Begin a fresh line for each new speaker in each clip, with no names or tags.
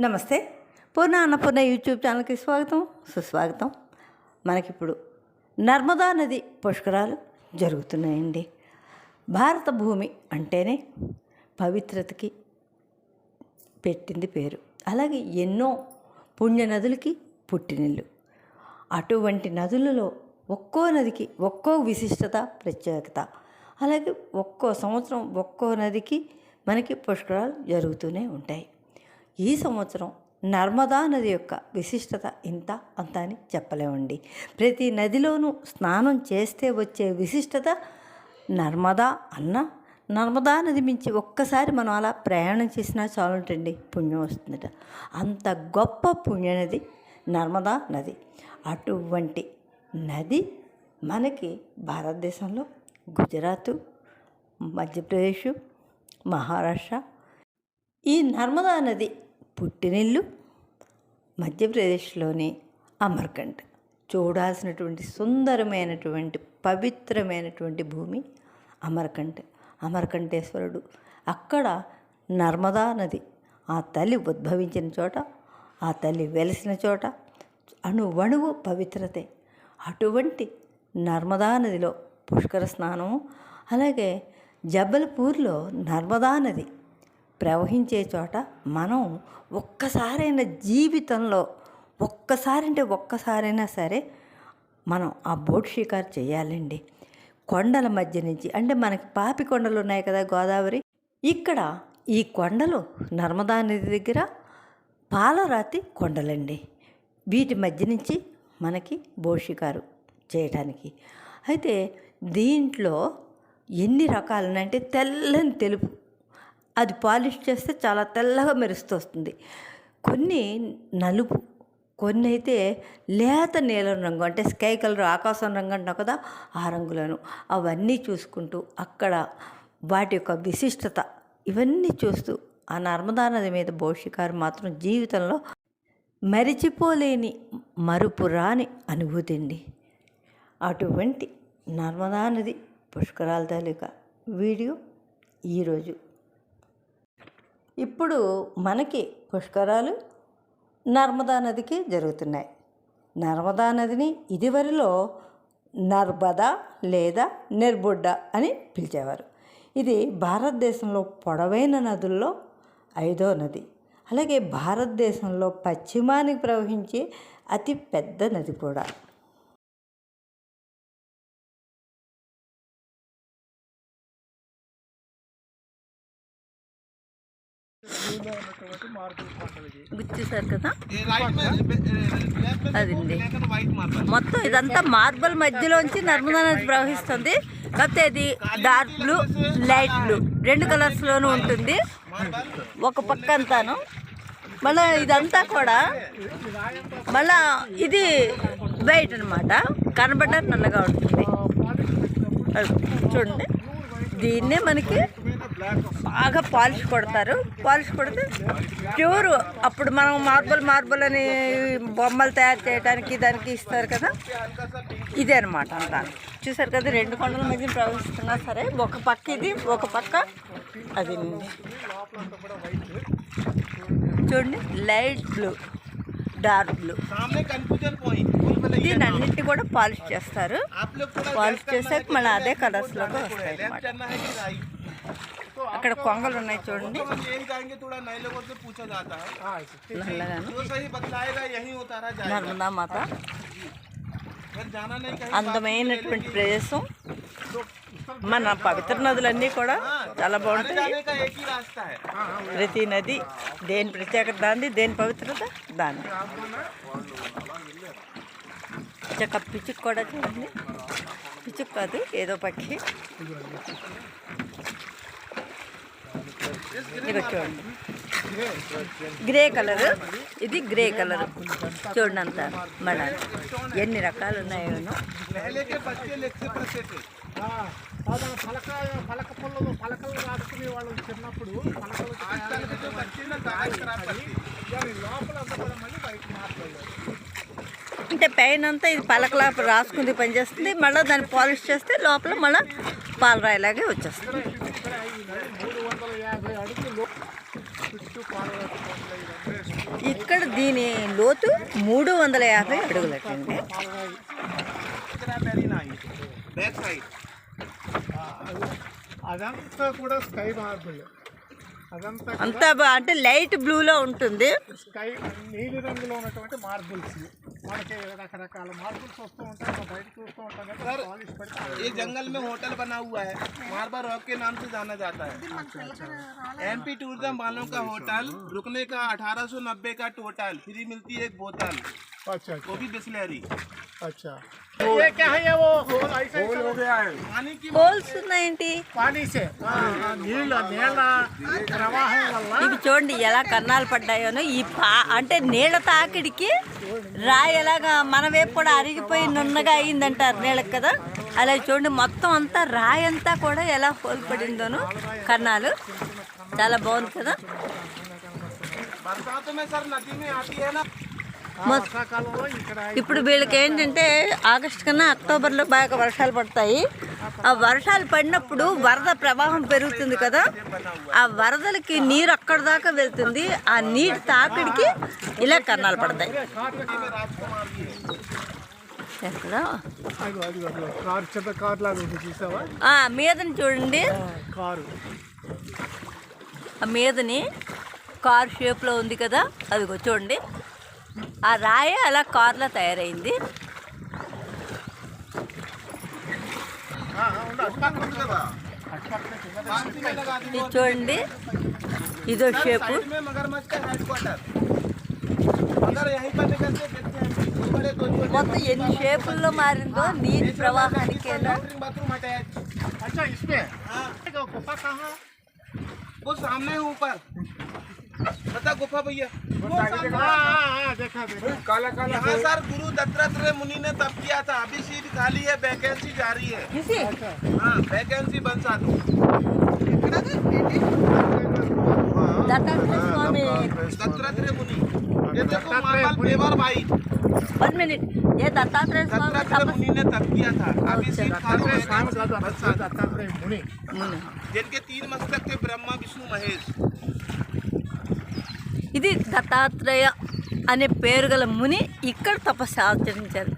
నమస్తే. పూర్ణ అన్నపూర్ణ యూట్యూబ్ ఛానల్కి స్వాగతం సుస్వాగతం. మనకిప్పుడు నర్మదా నది పుష్కరాలు జరుగుతున్నాయండి. భారత భూమి అంటేనే పవిత్రతకి పెట్టింది పేరు. అలాగే ఎన్నో పుణ్య నదులకి పుట్టినిల్లు. అటువంటి నదులలో ఒక్కో నదికి ఒక్కో విశిష్టత ప్రత్యేకత. అలాగే ఒక్కో సంవత్సరం ఒక్కో నదికి మనకి పుష్కరాలు జరుగుతూనే ఉంటాయి. ఈ సంవత్సరం నర్మదా నది యొక్క విశిష్టత ఇంత అంత అని చెప్పలేమండి. ప్రతి నదిలోనూ స్నానం చేస్తే వచ్చే విశిష్టత నర్మదా అన్న? నర్మదా నది మించి ఒక్కసారి మనం అలా ప్రయాణం చేసినా చాలుంటండి పుణ్యం వస్తుందట. అంత గొప్ప పుణ్యనది నర్మదా నది. అటువంటి నది మనకి భారతదేశంలో గుజరాత్ మధ్యప్రదేశ్ మహారాష్ట్ర. ఈ నర్మదా నది పుట్టినిల్లు మధ్యప్రదేశ్లోని అమర్కండ్ చూడాల్సినటువంటి సుందరమైనటువంటి పవిత్రమైనటువంటి భూమి అమర్కండ్ అమరకంఠేశ్వరుడు అక్కడ నర్మదా నది ఆ తల్లి ఉద్భవించిన చోట ఆ తల్లి వెలిసిన చోట అణువణువు పవిత్రతే. అటువంటి నర్మదా నదిలో పుష్కర స్నానం అలాగే జబల్పూర్లో నర్మదా నది ప్రవహించే చోట మనం ఒక్కసారైనా జీవితంలో ఒక్కసారి అంటే ఒక్కసారైనా సరే మనం ఆ బోట్ షికారు చేయాలండి. కొండల మధ్య నుంచి అంటే మనకి పాపి కొండలు ఉన్నాయి కదా గోదావరి ఇక్కడ ఈ కొండలు నర్మదా నది దగ్గర పాలరాతి కొండలండి. వీటి మధ్య నుంచి మనకి బోట్ షికారు చేయటానికి. అయితే దీంట్లో ఎన్ని రకాలు తెల్లని తెలుపు. అది పాలిష్ చేస్తే చాలా తెల్లగా మెరుస్తూ వస్తుంది. కొన్ని నలుపు కొన్ని అయితే లేత నీలం రంగు అంటే స్కై కలర్ ఆకాశం రంగు అంటాం కదా ఆ రంగులను. అవన్నీ చూసుకుంటూ అక్కడ వాటి యొక్క విశిష్టత ఇవన్నీ చూస్తూ ఆ నర్మదా నది మీద బోషికారు మాత్రం జీవితంలో మరిచిపోలేని మరుపు రాని అనుభూతి అండి. అటువంటి నర్మదా నది పుష్కరాల తాలూకా వీడియో ఈరోజు ఇప్పుడు మనకి పుష్కరాలు నర్మదా నదికి జరుగుతున్నాయి. నర్మదా నదిని ఇదివరలో నర్మదా లేదా నిర్బుడ్డ అని పిలిచేవారు. ఇది భారతదేశంలో పొడవైన నదుల్లో ఐదో నది. అలాగే భారతదేశంలో పశ్చిమానికి ప్రవహించే అతి పెద్ద నది కూడా. గుర్తిసారు కదా? అదండి. మొత్తం ఇదంతా మార్బల్ మధ్యలోంచి నర్మదా నది ప్రవహిస్తుంది. కాకపోతే ఇది డార్క్ బ్లూ లైట్ బ్లూ. రెండు కలర్స్లోనూ ఉంటుంది. ఒక పక్క అంతాను మళ్ళీ ఇదంతా కూడా మళ్ళా ఇది వైట్ అనమాట కనబడ్డ నల్లగా ఉంటుంది అది చూడండి. దీన్నే మనకి బాగా పాలిష్ కొడతారు. పాలిష్ కొడితే ప్యూర్ అప్పుడు మనం మార్బుల్ మార్బుల్ అని బొమ్మలు తయారు చేయడానికి దానికి ఇస్తారు కదా. ఇదే అనమాట అంతా. చూసారు కదా రెండు కొండల మధ్య ప్రవహిస్తున్నా సరే ఒక పక్క ఇది ఒక పక్క అది. చూడండి లైట్ బ్లూ డార్క్ బ్లూ. దీని అన్నింటినీ కూడా పాలిష్ చేస్తారు. పాలిష్ చేసాక మన అదే కలర్స్లోకి వస్తాయి అక్కడ కొంగలు ఉన్నాయి చూడండి. నర్మదా మాత. అందమైనటువంటి ప్రదేశం. మన పవిత్ర నదులన్నీ కూడా చాలా బాగుంటాయి. ప్రతి నది దేని ప్రత్యేకత దాన్ని దేని పవిత్రత? దాని చక్క పిచ్చుక్ కూడా చూడండి. పిచ్చుక్ కాదు ఏదో పక్షి. ఇది గ్రే కలర్. ఇది గ్రే కలర్. చూడండి అంత ఎన్ని రకాలు ఉన్నాయో అంటే పైన అంతా ఇది పలకలా రాసుకుంది పనిచేస్తుంది. మళ్ళీ దాన్ని పాలిష్ చేస్తే లోపల మళ్ళీ పాలరాయిలాగే వచ్చేస్తుంది.
ఇక్కడ
దీని లోతు మూడు వందల యాభై అడుగులటండి
అదంతా కూడా స్కై మార్బుల్. అదంతా
అంతా అంటే లైట్ బ్లూలో ఉంటుంది.
స్కై నీలి రంగులో ఉన్నటువంటి మార్బుల్స్. మనకి రకరకాల మార్బుల్స్ వస్తూ ఉంటాయి మనం బయట చూస్తూ ఉంటాం కదా పాలిష్ పడితే
ये जंगल में होटल बना हुआ है मार्बल रॉक के नाम से जाना जाता है एमपी टूरिज्म वालों का होटल रुकने का 1890 का टोटल फ्री मिलती है एक बोतल
अच्छा
वो भी बिस्लरी
अच्छा ये क्या है ये वो होल ऐसे हो गया है
पानी की
హోల్స్ ఉన్నాయేంటి
పానీ సే ఆ, ఆ నీళ్ళ నీళ్ళ ప్రవాహం వల్ల
ఇవి చూడండి ఎలా కన్నాలు పడ్డాయోనో ఈ పా అంటే నీళ్ళ తాకిడికి రాయి ఎలాగా మన వైపు కూడా అరిగిపోయి నున్నగా అయిందంట నీళ్ళకి కదా? అలా చూడండి మొత్తం అంతా రాయి అంతా కూడా ఎలా కోల్పడిందోను కన్నాలు. చాలా బాగుంది కదా? ఇప్పుడు వీళ్ళకి ఏంటంటే ఆగస్టు కన్నా అక్టోబర్లో బాగా వర్షాలు పడతాయి. ఆ వర్షాలు పడినప్పుడు వరద ప్రవాహం పెరుగుతుంది కదా. ఆ వరదలకి నీరు అక్కడ దాకా వెళ్తుంది. ఆ నీటి తాకిడికి ఇలా కన్నాలు పడతాయి. మీదని చూడండి.
కారు
ఆ మీదని కార్ షేప్లో ఉంది కదా. అదిగో చూడండి. ఆ రాయి అలా కార్లో తయారైంది
ఆ, ఆ, ఉండు, అటు పక్కన ఉంది కదా. అటు పక్కన చిన్నది.
फांसी में लगा दी
ఇది చూడండి ఇదో షేపు
साइड में मगरमच्छ का हेडक्वार्टर अगर यहीं पर निकलते देखते हैं दो बड़े दो छोटे
మొత్తం ఎన్ని షేపుల్లో మారిందో నీటి ప్రవాహానికి ఎలా
लैट्रिन बाथरूम अटैच
अच्छा इसमें
हाँ
देखो, गुफा कहाँ
वो सामने है ऊपर बता गुफा भैया।
काला काला
यहाँ सर गुरु दत्तात्रेय मुनि ने तब किया था अभी सीट खाली है वैकेंसी जारी है। हाँ वैकेंसी बन सा दत्तात्रेय मिनट। ने किया था। अभी जिनके तीन मस्तक थे ब्रह्मा विष्णु महेश।
ఇది దత్తాత్రేయ అనే పేరు గల ముని ఇక్కడ తపస్సు
ఆచరించారు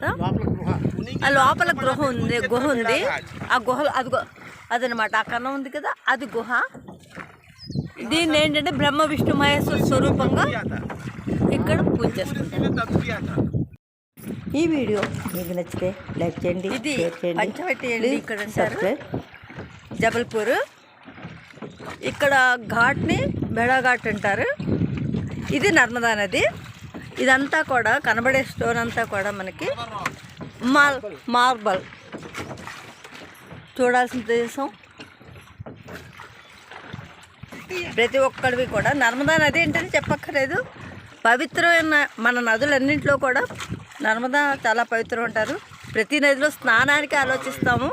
ఆ లోపల గృహ ఉంది గుహ ఉంది. ఆ గుహ అది అదనమాట ఆ కన్న ఉంది కదా అది గుహ. దీన్ని ఏంటంటే బ్రహ్మ విష్ణు మహేశ్వర స్వరూపంగా ఇక్కడ పూజ చేసుకుంటారు. ఈ వీడియో మీకు నచ్చితే లైక్ చేయండి ఇది ఇక్కడ జబల్పూర్. ఇక్కడ ఘాట్ని బెడాఘాట్ అంటారు. ఇది నర్మదా నది. ఇదంతా కూడా కనబడే స్టోన్ అంతా కూడా మనకి మార్ మార్బల్. చూడాల్సిన ప్రదేశం. ప్రతి ఒక్కడివి కూడా. నర్మదా నది ఏంటని చెప్పక్కర్లేదు. పవిత్రమైన మన నదులన్నింటిలో కూడా నర్మదా చాలా పవిత్రం ఉంటారు ప్రతి నదిలో స్నానానికి ఆలోచిస్తాము.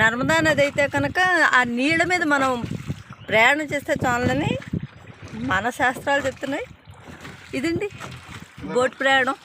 నర్మదా నది అయితే కనుక ఆ నీళ్ళ మీద మనం ప్రయాణం చేస్తే చాలని మన శాస్త్రాలు చెప్తున్నాయి. ఇదండి బోట్ ప్రయాణం.